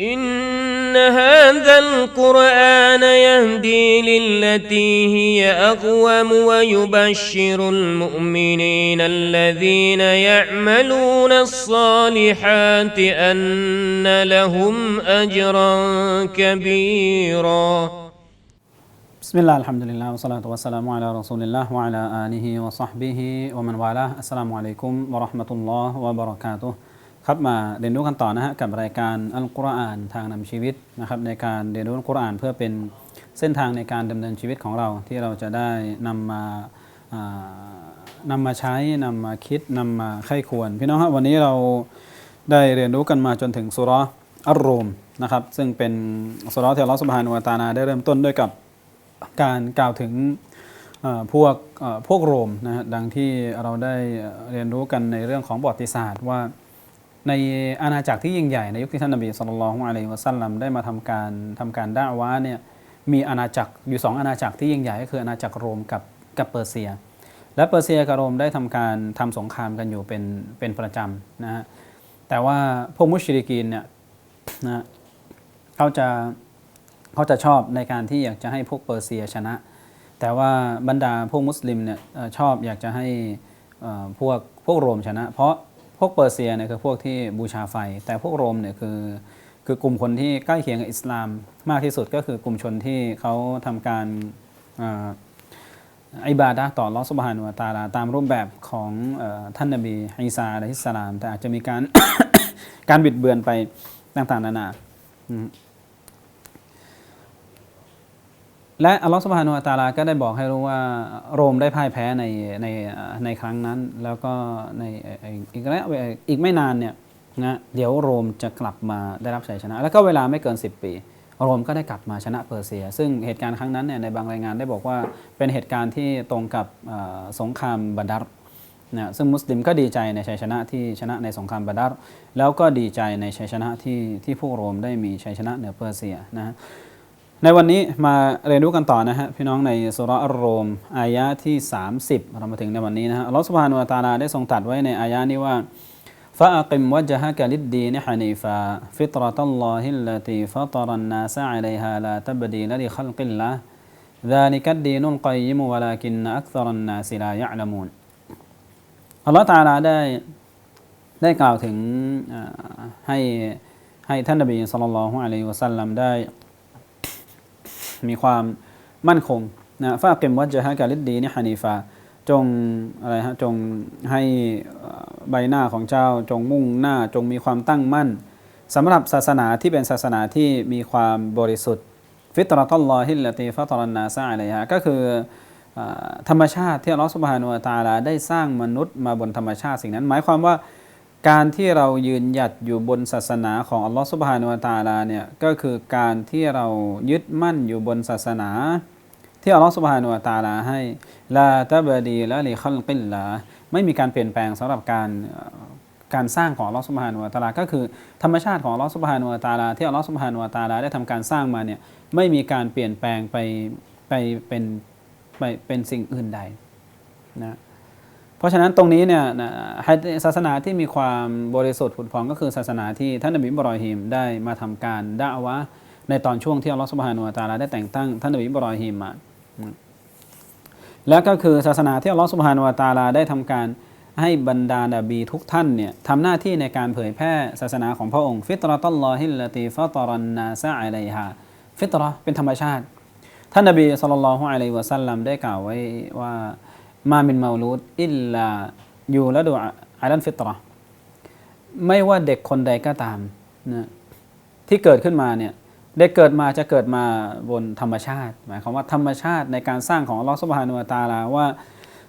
إن هذا القرآن يهدي للتي هي أقوم ويبشر المؤمنين الذين يعملون الصالحات أن لهم أجرا كبيرا. بسم الله الحمد لله والصلاة والسلام على رسول الله وعلى آله وصحبه ومن والاه. السلام عليكم ورحمة الله وبركاته. ครับมาเรียนรู้กันต่อนะฮะกับรายการอัลกุรอานทางนำชีวิตนะครับในการเรียนรู้อัลกุรอานเพื่อเป็นเส้นทางในการดำเนินชีวิตของเราที่เราจะได้นำมาอ่านำมาใช้นำมาคิดนำมาไข้ควรพี่น้องครับวันนี้เราได้เรียนรู้กันมาจนถึงสุราะอัลโรมนะครับซึ่งเป็นสุราะห์ที่อัลลอฮฺสุบฮานุวตาลาได้เริ่มต้นด้วยกับการกล่าวถึงพวกพวกโรมนะฮะดังที่เราได้เรียนรู้กันในเรื่องของประวัติศาสตร์ว่า ในอาณาจักรที่ยิ่งใหญ่ในยุคที่ท่านนบีสุลต่านละฮ์อะลัยฮิวะสัลลัมได้มาทำการทำการด่าวะเนี่ยมีอาณาจักรอยู่สองอาณาจักรที่ยิ่งใหญ่ก็คืออาณาจักรโรมกับกับเปอร์เซีย และเปอร์เซียกับโรมได้ทำการทำสงครามกันอยู่เป็นเป็นประจำนะฮะแต่ว่าพวกมุชริกีนเนี่ยนะเขาจะเขาจะชอบในการที่อยากจะให้พวกเปอร์เซียชนะ แต่ว่าบรรดาพวกมุสลิมเนี่ยชอบอยากจะให้อ่อพวกพวกโรมชนะ เพราะ พวกเปอร์เซียเนี่ยคือพวกที่บูชาไฟ แต่พวกโรมเนี่ยคือคือกลุ่มคนที่ใกล้เคียงกับอิสลามมากที่สุดก็คือกลุ่มชนที่เขาทำการอิบาดะต่อลอสุบฮานุวะตาลาตามรูปแบบของอท่านนบีอิสาอะลัยฮิสสลาม แต่อาจจะมีการการบิดเบือนไปต่างๆนานาอืม และอัลลอฮฺสุบฮานุวะตาลาก็ได้บอกให้รู้ว่าโรมได้พ่ายแพ้ในในในครั้งนั้น แล้วก็ในอีกระยะอีกไม่นานเนี่ยนะเดี๋ยวโรมจะกลับมาได้รับชัยชนะ แล้วก็เวลาไม่เกิน 10 ปี โรมก็ได้กลับมาชนะเปอร์เซีย ซึ่งเหตุการณ์ครั้งนั้นเนี่ยในบางรายงานได้บอกว่าเป็นเหตุการณ์ที่ตรงกับสงครามบัดดัรนะซึ่งมุสลิมก็ดีใจในชัยชนะที่ชนะในสงครามบัดดัรแล้วก็ดีใจในชัยชนะที่ที่พวกโรมได้มีชัยชนะเหนือเปอร์เซียนะฮะ ในวันนี้มาเรียนรู้กันต่อนะฮะพี่น้องในสุราะห์อัลโรม อายะที่ 30 เรามาถึงในวันนี้นะฮะอัลลอฮฺสุบฮานุวะตะอาลาได้ทรงตรัดไว้ในอายะนี้ว่าฟะอักิมวะจฮะกะลิดดีนฮานีฟาฟิตรตัลลอฮิลลตีฟัตรันนาสอะลัยฮาลาตับดีลลิคัลกิลละ ذلك الدين القيم ولكن أكثر الناس لا يعلمون อัลลอฮฺตะอาลาได้ได้กล่าวถึงเอ่อให้ให้ท่านนบีสุลต่านละฮ์อะลัยฮิวะสัลลัมได้ มีความมั่นคงนะฟาเกมวัจฮะกาลิดดีนี่ฮานีฟาจงอะไรฮะจงให้ใบหน้าของเจ้าจงมุ่งหน้าจงมีความตั้งมั่นสำหรับศาสนาที่เป็นศาสนาที่มีความบริสุทธิ์ ฟิตรตัลลอฮิลลตีฟัตรันนาซาอะไรฮะก็คืออธรรมชาติที่อัลลอฮฺสุบฮานุวะตาลาได้สร้างมนุษย์มาบนธรรมชาติสิ่งนั้น หมายความว่า การที่เรายืนหยัดอยู่บนศาสนาของอัลลอฮฺสุบฮานุวะตาลาเนี่ยก็คือการที่เรายึดมั่นอยู่บนศาสนา ที่อัลลอฮฺสุบฮานุวะตาลาให้ลาตะบดีละลิคัลกิลลาไม่มีการเปลี่ยนแปลงสำหรับการการสร้างของอัลลอฮฺสุบฮานุวะตาลาก็คือธรรมชาติของอัลลอฮฺสุบฮานุวะตาลาที่อัลลอฮฺสุบฮานุวะตาลาได้ทำการสร้างมาเนี่ยไม่มีการเปลี่ยนแปลงไปไปเป็นไปเป็นสิ่งอื่นใดนะ ราะฉะนั้นตรงนี้เนี่ยศาสนาที่มีความบริสุทธิ์ผุดผ่องก็คือศาสนาที่ท่านนบีอิบรอฮิมได้มาทำการด่าวะในตอนช่วงที่อัลลอฮฺสุบฮานุวะตาลาได้แต่งตั้งท่านนบีอิบรอฮิมมาแล้วก็คือศาสนาที่อัลลอฮฺสุบฮานุวะตาลาได้ทำการให้บรรดาดาบีทุกท่านเนี่ยทำหน้าที่ในการเผยแพร่ศาสนาของพระองค์ ฟิตรตัลลอฮิลตีฟัตรันนาซะอะลัยฮาฟิตรอเป็นธรรมชาติ ท่านนบีสุลต่านละฮ์อะลัยวะสัลลัมได้กล่าวไว้ว่า มามินมาลูดอิลลาอยู่ละดูอาลันฟิตรอไม่ว่าเด็กคนใดก็ตามนะที่เกิดขึ้นมาเนี่ยเด็กเกิดมาจะเกิดมาบนธรรมชาติ หมายความว่าธรรมชาติในการสร้างของลอสุบฮานุวตาลาว่า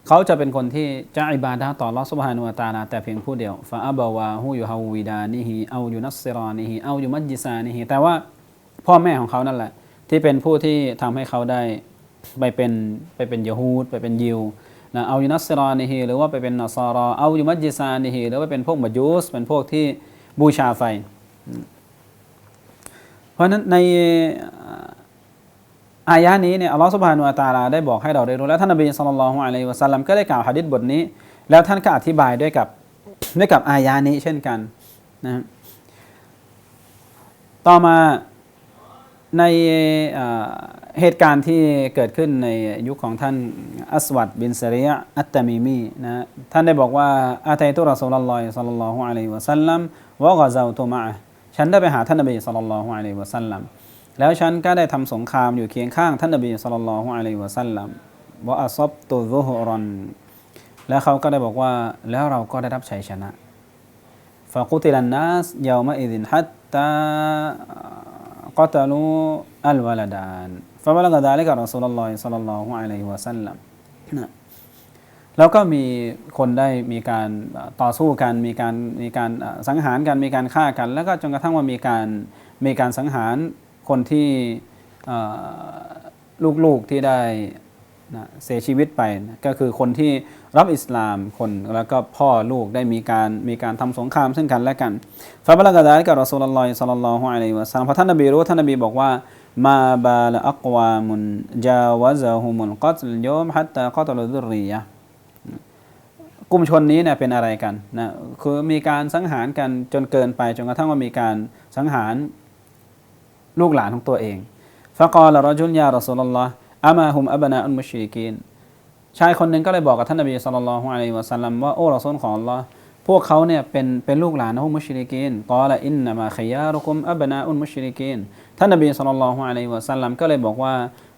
เขาจะเป็นคนที่จะอิบาดะห์ต่อลอสุบฮานุวตาลาแต่เพียงผู้เดียวฟาอับาวาฮูยูฮาวิดานิฮิเอาอยู่นัสซิรอนิฮิเอาอยู่มัจจิซานิฮิแต่ว่าพ่อแม่ของเขานั่นแหละ ที่เป็นผู้ที่ทำให้เขาได้ไปเป็นไปเป็นยะฮูดไปเป็นยิว นะเอายูนัสซรอนิฮิหรือว่าไปเป็นนอซารอเอายูมัจจิซานิฮิหรือว่าเป็นพวกมัจยูสเป็นพวกที่บูชาไฟ เพราะนั้นในอายะนี้เนี่ยอัลลอฮฺสุบฮานุวะตะอาลาได้บอกให้เราได้รู้แล้วท่านนบีสุลต่านละฮ์อะลัยฮิวะสัลลัมก็ได้กล่าวหะดิษบทนี้ แล้วท่านก็อธิบายด้วยกับด้วยกับอายะนี้เช่นกันนะต่อมาใน เอ่อเหตุการณ์ที่เกิดขึ้นในยุคของท่านอัสวัดบินเซเรียอัตตามีมีนะท่านได้บอกว่าอาตัยตุรอสูลลอฮิสัลลัลลอฮุอะลัยฮิวะสัลลัมวะกะซาตุมะอะห์ฉันได้ไปหาท่านนบีสัลลัลลอฮุอะลัยฮิวะสัลลัมแล้วฉันก็ได้ทำสงครามอยู่เคียงข้างท่านนบีสัลลัลลอฮุอะลัยฮิวะสัลลัมวะอัซอบตุซุฮรอนแล้วเขาก็ได้บอกว่าแล้วเราก็ได้รับชัยชนะ فقتل الناس يومئذ حتى قتلوا الولدان فبلغ ذلك رسول الله صلى الله عليه وسلم นะแล้วก็มีคนได้มีการเอ่อต่อสู้กัน มีการมีการเอ่อสังหารกัน มีการฆ่ากัน แล้วก็จนกระทั่งว่ามีการมีการสังหารคนที่เอ่อลูกๆที่ได้นะเสียชีวิตไปนะก็คือคนที่รับอิสลามคนแล้วก็พ่อลูกได้มีการมีการทำสงครามซึ่งกันและกันฟาบะลากะดาลิกะรอซูลุลลอฮิศ็อลลัลลอฮุอะลัยฮิวะซัลลัมพอท่านนบีรู้ท่านนบีบอกว่า มาบาลอักวามุนจาวะซะฮุมุลกัตลยมฮัตตากัตลดุรียะกลุ่มชนนี้เนี่ยเป็นอะไรกันนะคือมีการสังหารกันจนเกินไปจนกระทั่งว่ามีการสังหารลูกหลานของตัวเองฟะกอลรอจุลยารอซูลุลลอฮ์อามาฮุมอับนาอุลมุชริกีนชายคนหนึ่งก็เลยบอกกับท่านนบีสุลต่านละฮ์อะลัยฮิวะสัลลัมว่าโอ้ราส้นของ Allah พวกเขาเนี่ยเป็นเป็นลูกหลานของมุชริกีนกอละอินนามาขยารุคุมอับนาอุนมุชริกีนท่านนบีสุลต่านละฮ์อะลัยวะสัลลัมก็เลยบอกว่า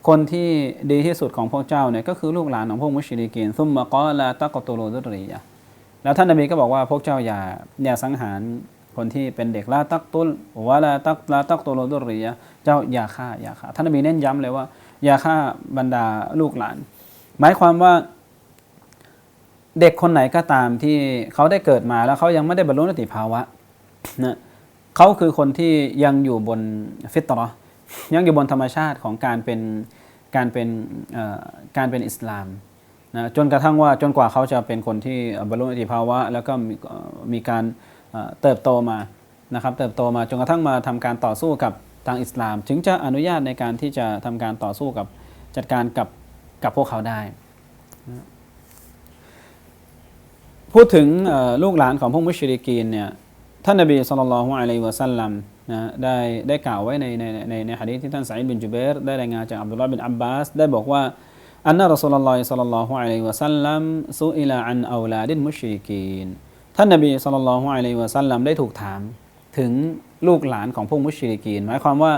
คนที่ดีที่สุดของพวกเจ้าเนี่ยก็คือลูกหลานของพวกมุชริกีนซุมมะกอละตะกตุลูดุรียะแล้วท่านนบีก็บอกว่าพวกเจ้าอย่าอย่าสังหารคนที่เป็นเด็กลาตักตุลวะลาตักลาตักตุลูดุรียะเจ้าอย่าฆ่าอย่าฆ่าท่านนบีเน้นย้ำเลยว่าอย่าฆ่าบรรดาลูกหลาน หมายความว่า เด็กคนไหนก็ตามที่เขาได้เกิดมาแล้วเขายังไม่ได้บรรลุนิติภาวะนะเขาคือคนที่ยังอยู่บนฟิตรอยังอยู่บนธรรมชาติของการเป็นการเป็นการเป็นอิสลามนะจนกระทั่งว่าจนกว่าเขาจะเป็นคนที่บรรลุนิติภาวะ แล้วก็มีการเติบโตมานะครับเติบโตมาจนกระทั่งมาทำการต่อสู้กับทางอิสลาม ถึงจะอนุญาตในการที่จะทำการต่อสู้กับจัดการกับกับพวกเขาได้ พูดถึงลูกหลานของพวกมุชริกีนเนี่ยท่านนบีสุลต่านละฮ์อะลัยวะสัลลัมนะได้ได้กล่าวไว้ในในในในฮะดีษที่ท่านสายบินจุเบรได้รายงานจากอับดุลลาห์บินอับบาสได้บอกว่าอันนรอสูลุลลอฮิสัลลัลลอฮุอะลัยวะสัลลัมซุอิลาอันอาลาดินมุชริกีนท่านนบีสุลต่านละฮ์อะลัยวะสัลลัมได้ถูกถามถึงลูกหลานของพวกมุชริกีนหมายความว่า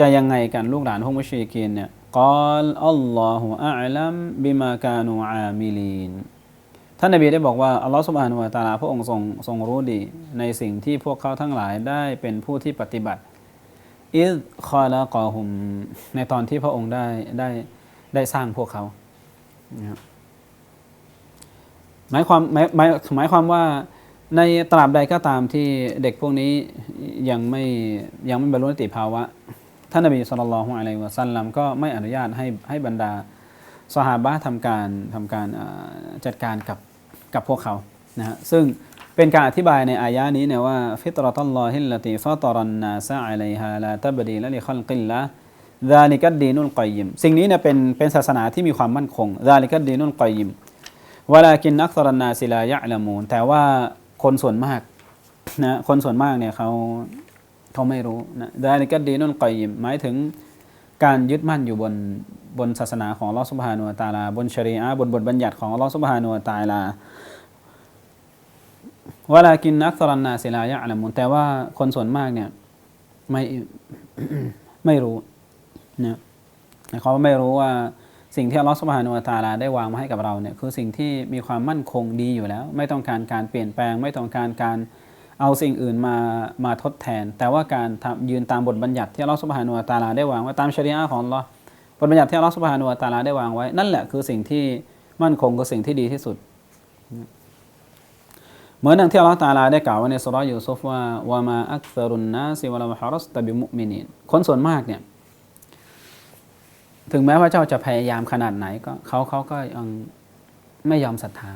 จะยังไงกันลูกหลานพวกมุชริกีนเนี่ยกอลอัลลอฮุอะลัมบิมากานูอามิลีน ท่านนบีได้บอกว่าอัลลอฮฺสุบฮานุวะตาลาพระองค์ทรงทรงรู้ดี ในสิ่งที่พวกเขาทั้งหลายได้เป็นผู้ที่ปฏิบัติอิดคอละกอฮุมในตอนที่พระองค์ได้ได้ได้สร้างพวกเขาหมายความหมายหมายหมายความว่าในตราบใดก็ตามที่เด็กพวกนี้ยังไม่ยังไม่บรรลุนิติภาวะ ท่านนบีสุลต่านละฮ์อะลัยวะสัลลัมก็ไม่อนุญาตให้ให้บรรดา สหาบะทำการทำการจัดการกับกับพวกเขานะฮะซึ่งเป็นการอธิบายในอายะนี้นี่ยว่าฟิตรตัลลอฮิลลตีฟาตรันนาซะอะลัยฮาลาตับดีละลิคัลกิลละดาลิกัดดีนุลกอยิมสิ่งนี้เนี่ยเป็นเป็นศาสนาที่มีความมั่นคงดาลิกัดดีนุลกอยิมวลากินนักตรันนาซิลายะละมูนแต่ว่าคนส่วนมากนะคนส่วนมากเนี่ยเขาเขาไม่รู้นะดาลิกัดดีนุลกอยยิมหมายถึงการยึดมั่นอยู่บน บนศาสนาของลอสุบฮานุวะตาลา บนชรีอะห์บนบทบัญญัติของลอสุบฮานุวะตาลาวลากินนักตรันนาศิลายะอัลมุนแต่ว่าคนส่วนมากเนี่ยไม่ไม่รู้นะเขาไม่รู้ว่าสิ่งที่อัลลอฮฺสุบฮานุวะตาลาได้วางมาให้กับเราเนี่ยคือสิ่งที่มีความมั่นคงดีอยู่แล้ว ไม่ต้องการการเปลี่ยนแปลง ไม่ต้องการการเอาสิ่งอื่นมามาทดแทน แต่ว่าการยืนตามบทบัญญัติที่อัลลอฮฺสุบฮานุวะตาลาได้วางไว้ตามชรีอะห์ของอัลลอฮ์ บทบัญญัติที่อัลลอฮฺสุบฮานุวะตาลาได้วางไว้ นั่นแหละคือสิ่งที่มั่นคงคือสิ่งที่ดีที่สุด เหมือนดังที่อัลลอฮฺตาลาได้กล่าวไว้ในสุรยูซุฟว่าวามาอักษรุนนาซิวะลาฮารัสตบิมุมินีนคนส่วนมากเนี่ยถึงแม้ว่าเจ้าจะพยายามขนาดไหนก็เขาเขาก็ยังไม่ยอมศรัทธา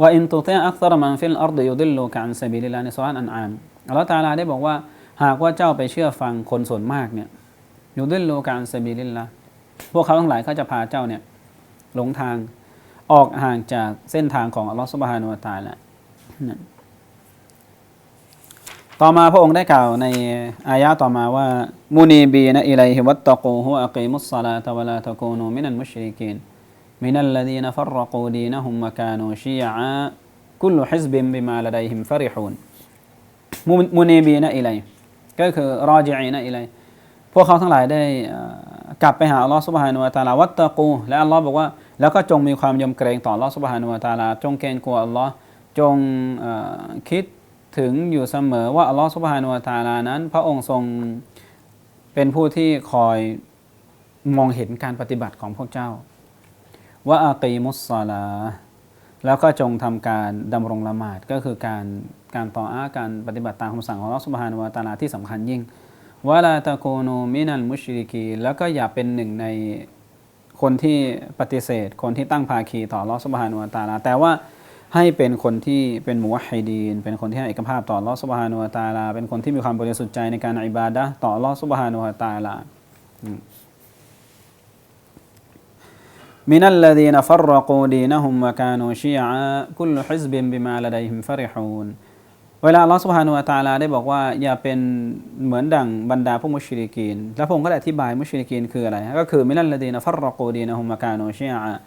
ว่าอินตุเตอักษรมันฟิลอัรดยุดิลลูกอันซบิลิลาในสุราะห์อันอามอัลลอฮฺตาลาได้บอกว่า หากว่าเจ้าไปเชื่อฟังคนส่วนมากเนี่ย ยุดิลลูกอันซบิลิลลาพวกเขาทั้งหลายเขาจะพาเจ้าเนี่ยหลงทางออกห่างจากเส้นทางของอัลลอฮฺสุบฮานุวะตาละต่อมาพระองค์ได้กล่าวในอายะต่อมาว่ามุนีบีนะอิไลฮิวัตตะกูฮุอักีมุสศลาตะวะลาตะกูนูมินัลมุชริกีนมินัลลดีนฟัรรกูดีนะฮุมมะกานูชียะกุลฮิซบิมบิมาลดัยฮิมฟะริฮูนมุมุนีบีนะอิไลก็คือรอจิอีนะอิไล พวกเขาทั้งหลายได้กลับไปหาอัลลอฮ์ซุบฮานุวะตาลาวัตตะกู และอัลลอฮ์บอกว่า แล้วก็จงมีความยำเกรงต่ออัลลอฮ์ซุบฮานุวะตาลา จงเกรงกลัวอัลลอฮ์จงคิดถึงอยู่เสมอว่าอัลลอฮฺสุบฮานุวะตาลานั้น พระองค์ทรงเป็นผู้ที่คอยมองเห็นการปฏิบัติของพวกเจ้าว่าอากีมุสซาลา แล้วก็จงทำการดำรงละหมาดก็คือการการต่ออาการปฏิบัติตามคำสั่งของอัลลอฮฺสุบฮานุวะตาลาที่สำคัญยิ่ง วะลาตะโกโนมินัลมุชริกีแล้วก็อย่าเป็นหนึ่งในคนที่ปฏิเสธ คนที่ตั้งภาคีต่ออัลอสุบฮานุวตาลา แต่ว่าให้เป็นคนที่เป็นมุวฮิดีน เป็นคนที่ให้เอกภาพต่ออัลอสุบฮานุวตาลา เป็นคนที่มีความบริสุทธิ์ใจในการอิบาดะต่ออัลอสุบฮานุวตาลามินัลลดีนฟัรกูดีนะฮุมวะกานูชียะกุลฮิซบิมบิมาลดัยฮิมฟริฮูน เวลาลอสุบฮานุวะตาลาได้บอกว่าอย่าเป็นเหมือนดั่งบรรดาพวกมุชริกีน แล้วผมก็ได้อธิบายมุชริกีนคืออะไร ก็คือมินัลลดีนฟัรรกูดีนะฮุมกาโนชียะ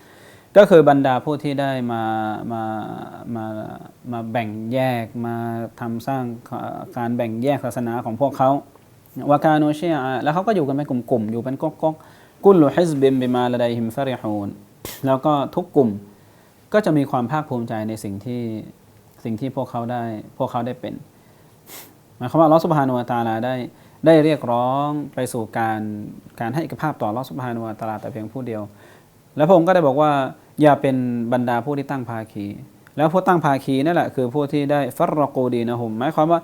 ก็คือบรรดาผู้ที่ได้มามามามาแบ่งแยกมาทำสร้างการแบ่งแยกศาสนาของพวกเขาวากาโนเชียแล้วเขาก็อยู่กันเป็นกลุ่มๆอยู่เป็นก๊กๆกุลฮิซบิมบิมาลาไดฮิมฟาริฮูนแล้วก็ทุกกลุ่มก็จะมีความภาคภูมิใจในสิ่งที่ สิ่งที่พวกเขาได้พวกเขาได้เป็นหมายความว่าลอสุบฮานุวตาลาได้ได้เรียกร้องไปสู่การการให้เอกภาพต่อลอสุบฮานุวตาลาแต่เพียงผู้เดียว แล้วพระองค์ก็ได้บอกว่าอย่าเป็นบรรดาผู้ที่ตั้งภาคี แล้วผู้ตั้งภาคีนั่นแหละคือผู้ที่ได้ฟัรรกูดีนะฮุมหมายความว่า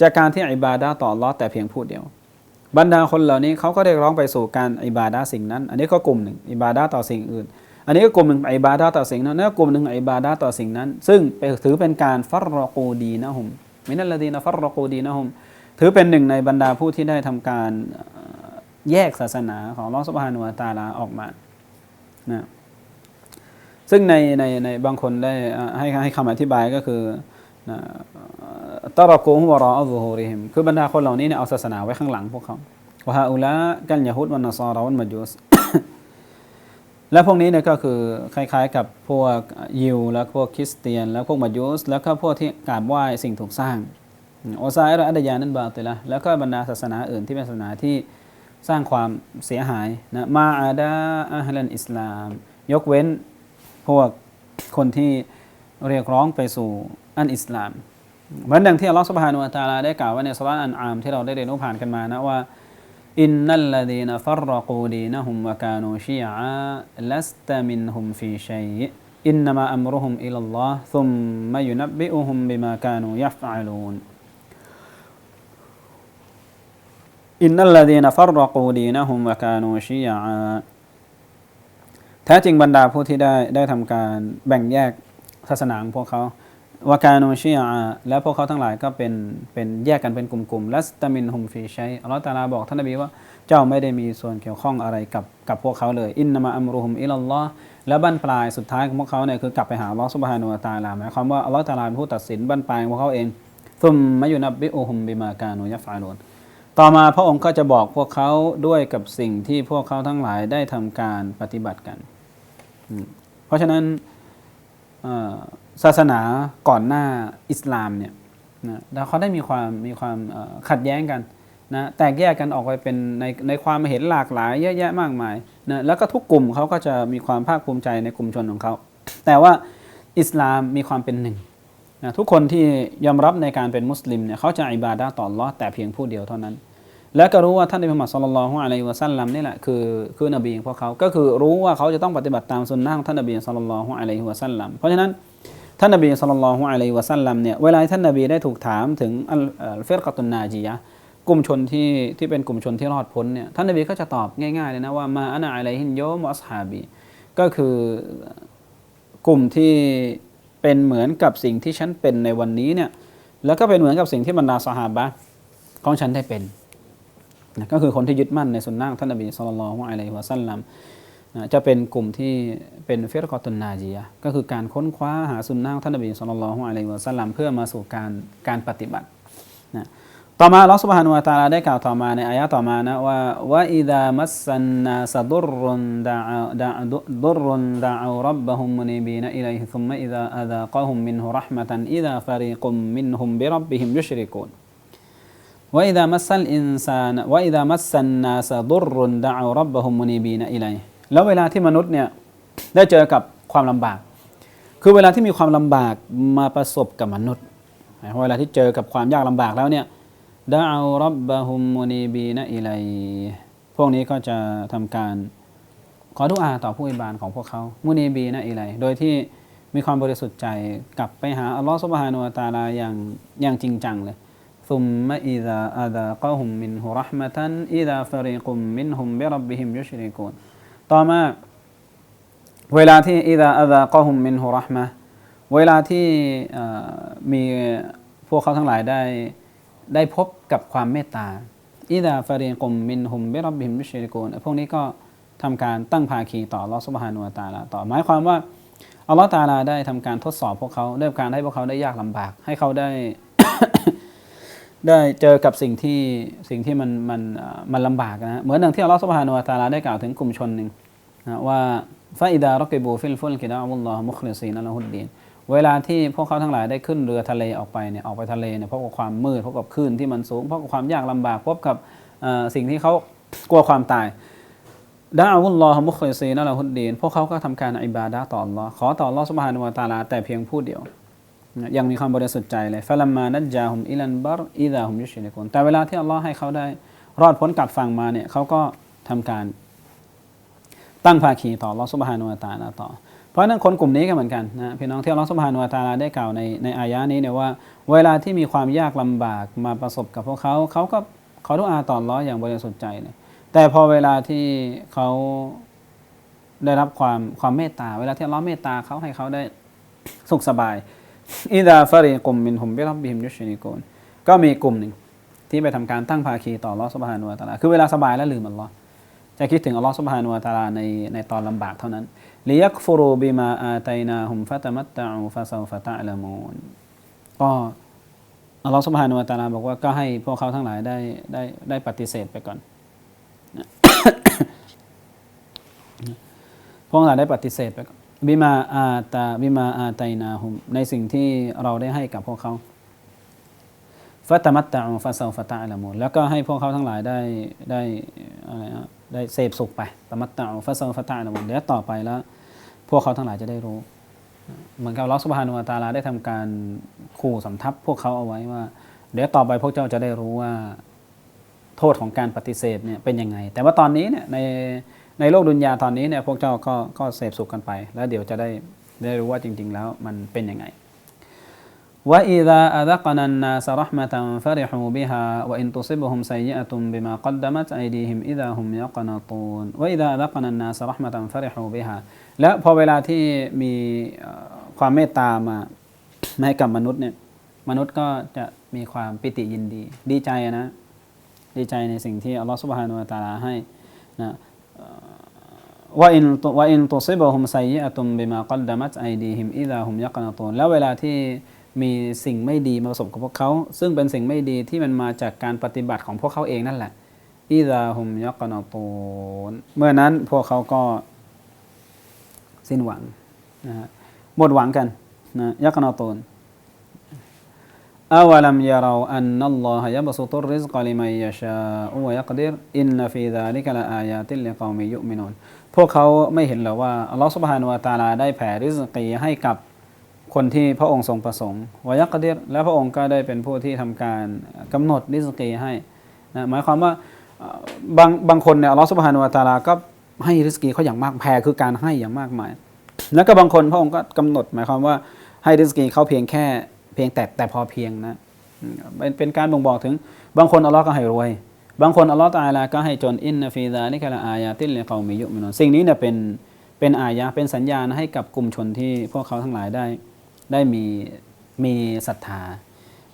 จากการที่อิบาดาต่อลอแต่เพียงผู้เดียว บรรดาคนเหล่านี้เขาก็เรียกร้องไปสู่การอิบาดาสิ่งนั้น อันนี้ก็กลุ่มหนึ่งอิบาดาต่อสิ่งอื่น อันนี้ก็กลุ่มหนึ่งอิบาดาต่อสิ่งนั้นแล้วกลุ่มหนึ่งอิบาดาต่อสิ่งนั้น ซึ่งถือเป็นการฟัรรกูดีนะฮุมมินัลลดีนฟัรรกูดีนะฮุมถือเป็นหนึ่งในบรรดาผู้ที่ได้ทำการแยกศาสนาของลอสบฮานุวตาลาออกมานะซึ่งในในในบางคนได้ให้ให้คำอธิบายก็คือตรกูฮุวรออัลฮูริฮิมคือบรรดาคนเหล่านี้เนี่ยเอาศาสนาไว้ข้างหลังพวกเขาวะฮาอุละกันยะฮุดวันนซาราวันมัจยุส และพวกนี้เนี่ยก็คือคล้ายๆกับพวกยิว แล้วพวกคริสเตียน แล้วพวกมัยุส แล้วก็พวกที่กราบไหว้สิ่งถูกสร้างโอซาอิรอัดยานันบาติละแล้วก็บรรดาศาสนาอื่นที่เป็นศาสนาที่สร้างความเสียหายนะมาอาดาอัลลันอิสลาม ยกเว้นพวกคนที่เรียกร้องไปสู่อันอิสลาม เหมือนดังที่อัลลอฮฺสุบฮานุวะตาลาได้กล่าวไว้ในสุราอันอามที่เราได้เรียนรู้ผ่านกันมานะว่า อินนัลลดีนฟัรรกูดีนะฮุมวะกานูชียะลัสตมินฮุมฟีชัยอินนามาอัมรุฮุมอิลลอฮ์ซุมมายุนับบิอุฮุมบิมากานูยัฟอัลูนอินนัลลดีนฟัรรกูดีนะฮุมวะกานูชียะแท้จริงบรรดาผู้ที่ได้ได้ทำการแบ่งแยกศาสนาของพวกเขา วากาโนชียาและพวกเขาทั้งหลายก็เป็นเป็นแยกกันเป็นกลุ่มๆและสตามินฮุมฟีชัยอัลลอฮฺตาลาบอกท่านนบีว่าเจ้าไม่ได้มีส่วนเกี่ยวข้องอะไรกับกับพวกเขาเลย อินนามาอัมรุฮุมอิลลอฮ์และบั้นปลายสุดท้ายของพวกเขาเนี่ยคือกลับไปหาอัลลอฮฺสุบฮานุวะตาลาหมายความว่าอัลลอฮฺตาลาเป็นผู้ตัดสินบั้นปลายของพวกเขาเองซุมมาอยู่นับบิอุฮุมบิมากานุยัฟอาลูนต่อมาพระองค์ก็จะบอกพวกเขาด้วยกับสิ่งที่พวกเขาทั้งหลายได้ทำการปฏิบัติกัน เพราะฉะนั้น ศาสนาก่อนหน้าอิสลามเนี่ยนะแล้วเขาได้มีความมีความขัดแย้งกันนะแตกแยกกันออกไปเป็นในในความเห็นหลากหลายเยอะแยะมากมายนะแล้วก็ทุกกลุ่มเขาก็จะมีความภาคภูมิใจในกลุ่มชนของเขา แต่ว่าอิสลามมีความเป็นหนึ่งนะทุกคนที่ยอมรับในการเป็นมุสลิมเนี่ยเขาจะอิบาดาต่อลอแต่เพียงผู้เดียวเท่านั้น แล้วก็รู้ว่าท่านอิบามสุลลัลลอฮุอะลัยฮิวะสัลลัมนี่แหละคือคือนบีของพวกเขา ก็คือรู้ว่าเขาจะต้องปฏิบัติตามสุนนะของท่านนบีสุลลัลลอฮุอะลัยฮิวะสัลลัมเพราะฉะนั้น ท่านนบีสุลลัลลอฮุอะลัยฮิวะสัลลัมเนี่ยเวลาท่านนบีได้ถูกถามถึงอัลเฟรกตุนนาจียะกลุ่มชนที่ที่เป็นกลุ่มชนที่รอดพ้นเนี่ยท่านนบีก็จะตอบง่ายๆเลยนะว่ามาอานาอะลัยฮินโยมอัสฮาบีก็คือกลุ่มที่เป็นเหมือนกับสิ่งที่ฉันเป็นในวันนี้เนี่ยแล้วก็เป็นเหมือนกับสิ่งที่บรรดาสหาบะของฉันได้เป็นนะก็คือคนที่ยึดมั่นในสุนนะท่านนบีสุลต่านละฮ์อะลัยฮิวะสัลลัม จะเป็นกลุ่มที่เป็นเฟรกอตุนนาจียะก็คือการค้นคว้าหาสุนนะท่านนบีสุลต่านละฮ์อะลัยฮิวะสัลลัมเพื่อมาสู่การการปฏิบัตินะ ต่อมาอัลลอฮฺสุบฮานุวะตะอาลาได้กล่าวต่อมาในอายะห์ต่อมานะว่าว่าอิดามัสซันนาสดุรุนดะดะดุรุนดะอูรับบะฮุมมุนีบีนอิลัยฮิซุมมะอิดาอะดะกะฮุมมินฮุเราะห์มะตันอิดาฟะรีกุมมินฮุมบิร็อบบิฮิมยุชริกูน وإذا مس الإنسان وإذا مس الناس ضر دعوا ربهم منيبين إليه แล้วเวลาที่มนุษย์เนี่ยได้เจอกับความลำบาก คือเวลาที่มีความลำบากมาประสบกับมนุษย์เวลาที่เจอกับความยากลำบากแล้วเนี่ยดาเอารับบะฮุมมูนีบีนะอิไลพวกนี้ก็จะทำการขอทุอาต่อผู้อิบานของพวกเขามุนีบีนะอิไลโดยที่มีความบริสุทธิ์ใจกลับไปหาอัลลอฮฺสุบฮานุวาตาลาอย่างอย่างจริงจังเลยซุมมะอิดะอาดะกะฮุมมินหุรหมะตันอิดะฟริกุมมินหุมบิรับบิฮิมยุชริกูน ต่อมา เวลาที่อิดะอาละก็ฮุมมินฮุรห์มะเวลาที่มีพวกเขาทั้งหลายได้ได้พบกับความเมตตาอิดาฟารีกุมมินฮุมเบรับบิมบิชริกูนพวกนี้ก็ทำการตั้งภาคีต่อลอสุบฮานุวตาลาต่อหมายความว่าอัลลอฮฺตาลาได้ทำการทดสอบพวกเขาด้วยการให้พวกเขาได้ยากลำบาก ให้เขาได้ ได้เจอกับสิ่งที่สิ่งที่มันมันมันลำบากนะฮะเหมือนอย่างที่อัลลอฮฺสุบฮานุวะตาลาได้กล่าวถึงกลุ่มชนหนึ่งนะว่าฟาอิดารักิบูฟิลฟุลกิดาอัลลอฮ์มุคลิซีนอัลลอฮุดดีนเวลาที่พวกเขาทั้งหลายได้ขึ้นเรือทะเลออกไปเนี่ยออกไปทะเลเนี่ยพบกับความมืดพบกับคลื่นที่มันสูงพบกับความยากลำบากพบกับสิ่งที่เขากลัวความตายดาอัลลอฮ์มุคลิซีนอัลลอฮุดดีนพวกเขาก็ทำการอิบาดะต่ออัลลอฮ์ขอต่ออัลลอฮ์สุบฮานุวะตาลาแต่เพียงผู้เดียว ยังมีความบริสุทธิ์ใจเลยฟะลัมมานัจจาฮุมอิลันบารอิดาฮุมยุชริกุนแต่เวลาที่อัลลอฮ์ให้เขาได้รอดพ้นกลับฝั่งมาเนี่ยเขาก็ทำการตั้งภาคีต่อลอสุบฮานุวะตาลาต่อ เพราะนั้นคนกลุ่มนี้ก็เหมือนกันนะพี่น้องที่ลอสุบฮานุวะตาลาได้กล่าวในในอายะนี้เนี่ยว่า เวลาที่มีความยากลำบากมาประสบกับพวกเขาเขาก็ขอดุอาต่อลออย่างบริสุทธิ์ใจเลยแต่พอเวลาที่เขาได้รับความความเมตตา เวลาที่ลอเมตตาเขาให้เขาได้สุขสบาย อิดาฟารีกุมมินหุมบิรับบิฮิมยุชริกูนก็มีกลุ่มหนึ่งที่ไปทำการตั้งภาคีต่อลอสุบฮานุวะตาลาคือเวลาสบายแล้วลืมอัลลอฮ์จะคิดถึงอัลลอฮ์สุบฮานุวะตาลาในในตอนลำบากเท่านั้นลิยักฟุรูบิมาอาตัยนาฮุมฟะตมัตตะอูฟะซาฟะตะละมูนก็อัลลอฮ์สุบฮานุวะตาลาบอกว่าก็ให้พวกเขาทั้งหลายได้ได้ได้ปฏิเสธไปก่อนพวกเราได้ปฏิเสธไปก่อน บิมาอาตาบิมาอาตัยนาหุมในสิ่งที่เราได้ให้กับพวกเขาฟาตมัตตะอูฟาซาฟาตะละมูนแล้วก็ให้พวกเขาทั้งหลายได้ได้อะไรนะได้เสพสุขไปตมัตตะอูฟาซาฟาตะละมูนเดี๋ยวต่อไปแล้ว พวกเขาทั้งหลายจะได้รู้ เหมือนกับอัลอสุบฮานุวะตาลาได้ทำการขู่สำทับพวกเขาเอาไว้ว่า เดี๋ยวต่อไปพวกเจ้าจะได้รู้ว่า โทษของการปฏิเสธเนี่ยเป็นยังไง แต่ว่าตอนนี้เนี่ยใน ในโลกดุนยาตอนนี้เนี่ยพวกเจ้าก็ก็เสพสุขกันไป แล้วเดี๋ยวจะได้ได้รู้ว่าจริง ๆ แล้วมันเป็นยังไงว่าอิดะอัลกันนนาสระห์มะตัมฟริฮูบิฮาว่าอินตุซิบฮุมไซยะตุมบิมากัดดมัตไอดีฮิมอิดะฮุมยักนาตูนว่าอิดะอัลกันนนาสระห์มะตัมฟริฮูบิฮาแล้วพอเวลาที่มีความเมตตามาให้กับมนุษย์เนี่ยมนุษย์ก็จะมีความปิติยินดี ดีใจนะ ดีใจในสิ่งที่อัลลอฮฺสุบฮานุตาลาให้นะ ว่าอินว่าอินตุซิบะฮุมไซยะตุมบิมากัดดามัตไอดีฮิมอิดาฮุมยักนาตูนแล้วเวลาที่มีสิ่งไม่ดีมาประสบกับพวกเขา ซึ่งเป็นสิ่งไม่ดีที่มันมาจากการปฏิบัติของพวกเขาเองนั่นแหละอิดาฮุมยักนาตูนเมื่อนั้นพวกเขาก็สิ้นหวังนะฮะหมดหวังกันนะยักนาตูน أولم يروا أن الله يبسط الرزق لمن يشاء ويقدر إن في ذلك لآيات لقوم يؤمنون พวกเขาไม่เห็นหรอว่าอัลลอฮฺสุบฮานุวะตาลาได้แผ่ริสกีให้กับคนที่พระองค์ทรงประสงค์วายักดิรและพระองค์ก็ได้เป็นผู้ที่ทำการกำหนดริสกีให้นะหมายความว่าเอ่อบางบางคนเนี่ยอัลลอฮฺสุบฮานุวะตาลาก็ให้ริสกีเขาอย่างมากแผ่คือการให้อย่างมากมาย แล้วก็บางคนพระองค์ก็กำหนด หมายความว่าให้ริสกีเขาเพียงแค่ เพียงแต่แต่พอเพียงนะเป็นเป็นการบ่งบอกถึงบางคนอัลลอฮ์ก็ให้รวย บางคนอัลลอฮ์ตะอาลาก็ให้จนอินนฟีซาลิกะละอายาติลลิกอมิยุมินุนสิ่งนี้เนี่ยเป็นเป็นอายะเป็นสัญญาณให้กับกลุ่มชนที่พวกเขาทั้งหลายได้ได้มีมีศรัทธา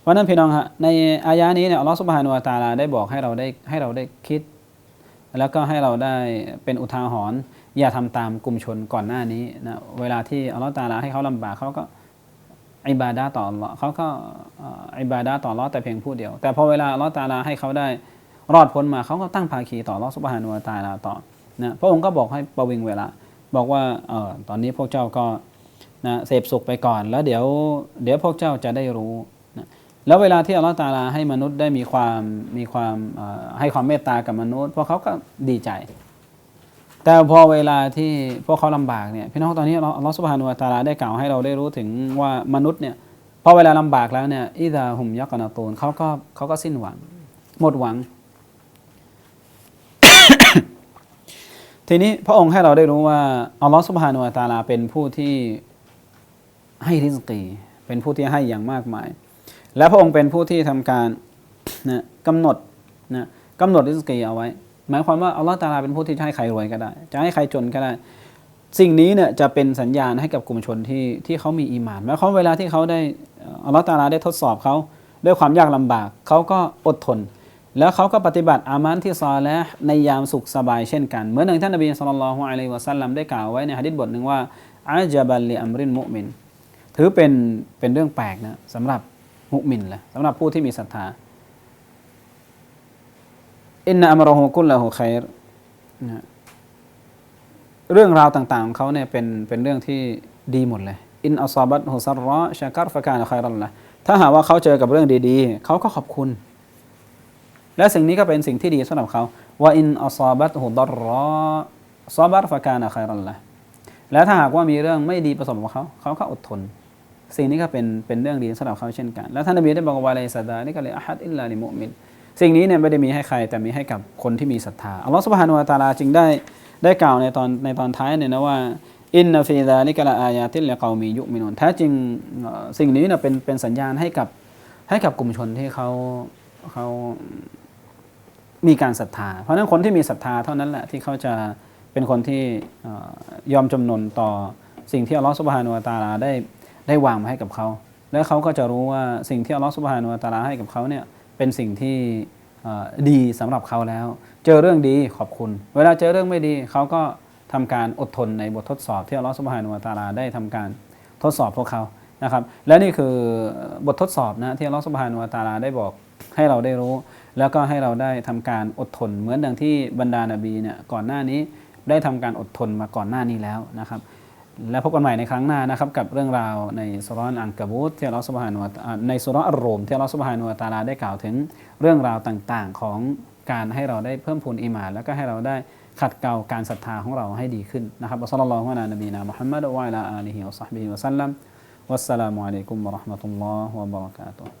เพราะนั้นพี่น้องฮะในอายะนี้เนี่ยอัลลอฮ์สุบฮานุวะตาลาได้บอกให้เราได้ให้เราได้คิด แล้วก็ให้เราได้เป็นอุทาหรณ์อย่าทำตามกลุ่มชนก่อนหน้านี้นะเวลาที่อัลลอฮ์ตาลาให้เขาลำบากเขาก็ อิบาดาต่อลอเขาก็อิบาดาต่ออัลอฮ์แต่เพียงผู้เดียว แต่พอเวลาลอตาลาให้เขาได้รอดพ้นมาเขาก็ตั้งภาคีต่ออัลอฮ์สุบฮานุวตาลาต่อนะพระองค์ก็บอกให้ประวิงเวลา บอกว่าเออตอนนี้พวกเจ้าก็นะเสพสุขไปก่อน แล้วเดี๋ยวเดี๋ยวพวกเจ้าจะได้รู้นะแล้วเวลาที่อัลลอฮ์ตาลาให้มนุษย์ได้มีความมีความให้ความเมตตากับมนุษย์พวกเขาก็ดีใจ แต่พอเวลาที่พวกเขาลำบากเนี่ยพี่น้องตอนนี้อัลลอฮฺสุบฮานุวะตาลาได้กล่าวให้เราได้รู้ถึงว่ามนุษย์เนี่ยพอเวลาลำบากแล้วเนี่ยอิดาหุมยักกนาตูนเขาก็เขาก็สิ้นหวัง หมดหวัง ทีนี้พระองค์ให้เราได้รู้ว่าอัลลอฮฺสุบฮานุวะตาลาเป็นผู้ที่ให้ริสกีเป็นผู้ที่ให้อย่างมากมาย และพระองค์เป็นผู้ที่ทำการนะกำหนดนะกำหนดริสกีเอาไว้ หมายความว่าอัลลอฮฺตาลาเป็นผู้ที่จะให้ใครรวยก็ได้ จะให้ใครจนก็ได้ สิ่งนี้เนี่ยจะเป็นสัญญาณให้กับกลุ่มชนที่ที่เขามีอีมานหมายความเวลาที่เขาได้อัลลอฮฺตาลาได้ทดสอบเขาด้วยความยากลำบากเขาก็อดทน แล้วเขาก็ปฏิบัติอามันที่ซอและในยามสุขสบายเช่นกันเหมือนหนึ่งท่านนบีสุลต่านละฮ์อะลัยวะสัลลัมได้กล่าวไว้ในฮะดิษบทหนึ่งว่าอาจบัลลิอัมรินมุมินถือเป็นเป็นเรื่องแปลกนะสำหรับมุมินแหละสำหรับผู้ที่มีศรัทธา อินนะอัมรอฮูกุลละฮูคัยรนะเรื่องราวต่างๆของเขาเนี่ยเป็นเป็นเรื่องที่ดีหมดเลย อินอัซาบัตฮุซัรรอชากัรฟะกานคัยรัลละถ้าหากว่าเขาเจอกับเรื่องดีๆ เขาก็ขอบคุณ และสิ่งนี้ก็เป็นสิ่งที่ดีสำหรับเขาว่าอินอัซาบัตฮุดรรอซาบัรฟะกานคัยรัลละและถ้าหากว่ามีเรื่องไม่ดีประสบกับเขา เขาก็อดทน สิ่งนี้ก็เป็นเป็นเรื่องดีสำหรับเขาเช่นกัน แล้วท่านนบีได้บอกว่าอะไรสัดานี่ก็เลยอะฮัดอิลลาลิมุมิน สิ่งนี้เนี่ยไม่ได้มีให้ใครแต่มีให้กับคนที่มีศรัทธาอัลลอฮฺสุบฮานุวะตาลาจึงได้ได้กล่าวในตอนในตอนท้ายเนี่ยนะว่าอินนฟีดาลิกะละอายาติลลิกอมียุมินุนแท้จริงสิ่งนี้เนี่ยเป็นเป็นสัญญาณให้กับให้กับกลุ่มชนที่เขาเขามีการศรัทธา เพราะนั้นคนที่มีศรัทธาเท่านั้นแหละที่เขาจะเป็นคนที่อยอมจำนนต่อสิ่งที่อัลลอฮฺสุบฮานุวะตาลาได้ได้วางมาให้กับเขา แล้วเขาก็จะรู้ว่าสิ่งที่อัลลอฮฺสุบฮานุวะตาลาให้กับเขาเนี่ย เป็นสิ่งที่ดีสำหรับเขาแล้ว เจอเรื่องดีขอบคุณ เวลาเจอเรื่องไม่ดีเขาก็ทำการอดทนในบททดสอบที่อัลลอฮฺสุบฮานุวะตาลาได้ทำการทดสอบพวกเขานะครับ และนี่คือบททดสอบนะที่อัลลอฮฺสุบฮานุวะตาลาได้บอกให้เราได้รู้ แล้วก็ให้เราได้ทำการอดทน เหมือนดังที่บรรดานาบีเนี่ยก่อนหน้านี้ได้ทำการอดทนมาก่อนหน้านี้แล้วนะครับ และพบกันใหม่ในครั้งหน้านะครับ กับเรื่องราวในสุรานอังกบูตที่อัลลอฮฺสุบฮานุวะตในสุรานอัรโรมที่อัลลอฮฺสุบฮานุตาลาได้กล่าวถึงเรื่องราวต่างๆ ของการให้เราได้เพิ่มพูนอีหมาน แล้วก็ให้เราได้ขัดเกลาการศรัทธาของเราให้ดีขึ้นนะครับอัสสลามุอะลานะบีนามุฮัมมัดวะอะลาอาลีฮิวะซอฮบิฮิวะซัลลัมวัสสลามุอะลัยกุมวะราะห์มะตุลลอฮ์วะบะเราะกาตุฮ์